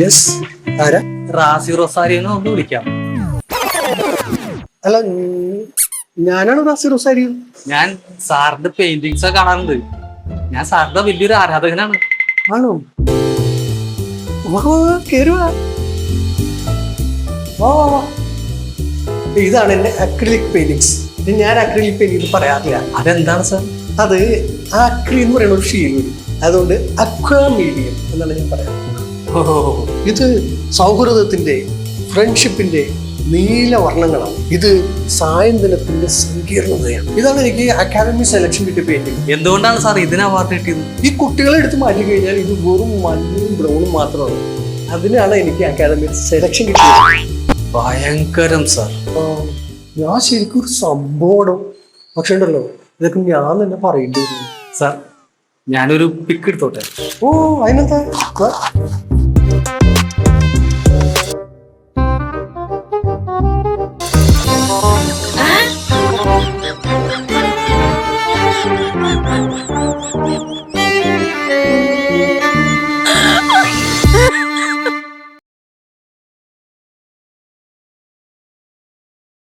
Yes ആരാ? റാസി റൊസാരിയോനെ ഒന്ന് വിളിക്കാം. അല്ല ഞാനാണ് റാസി റൊസാരി? ഞാൻ സാറിന്റെ പെയിന്റിങ്സ് ഒക്കെ കാണാറുണ്ട്. ഞാൻ സാറിന്റെ വലിയൊരു ആരാധകനാണ്. ആണോ? വാ വാ, വാ, കേറി വാ വാ. വാ, വാ ഇതാണ് എന്റെ അക്രിലിക് പെയിന്റിങ്സ് ഞാൻ അക്രിലിക് പെയിന്റിംഗ് പറയാറില്ല. അതെന്താണ് സാർ? അത് ആക്രി എന്ന് പറയുന്ന ഒരു ഷീൽ അതുകൊണ്ട് അക്വാ മീഡിയം എന്നാണ് ഞാൻ പറയാം ഓ ഇത് സൗഹൃദത്തിന്റെ ഫ്രണ്ട്ഷിപ്പിന്റെ നീല വർണങ്ങളാണ്. ഇത് സായന്തനത്തിന്റെ സങ്കീർണതയാണ്. ഇതാണ് എനിക്ക് അക്കാദമി സെലക്ഷൻ കിട്ടിയ പെയിന്റിംഗ് എന്തുകൊണ്ടാണ് സാർ ഇതിന് അവാർഡ് കിട്ടിയത്? ഈ കുട്ടികളെ എടുത്ത് മാറ്റി കഴിഞ്ഞാൽ ഇത് വെറും മഞ്ഞയും ബ്രൗണും മാത്രമാണ്. അതിനാണ് എനിക്ക് അക്കാദമി സെലക്ഷൻ കിട്ടിയത്. ഭയങ്കരം സാർ. ഞാൻ ശരിക്കും ഒരു സംഭവമാണ്. പക്ഷെ ഉണ്ടല്ലോ ഇതൊക്കെ ഞാൻ തന്നെ പറയേണ്ടി വരും. സാർ ഞാനൊരു പിക്ക് എടുത്തോട്ടെ? ഓ അതിനെന്താ.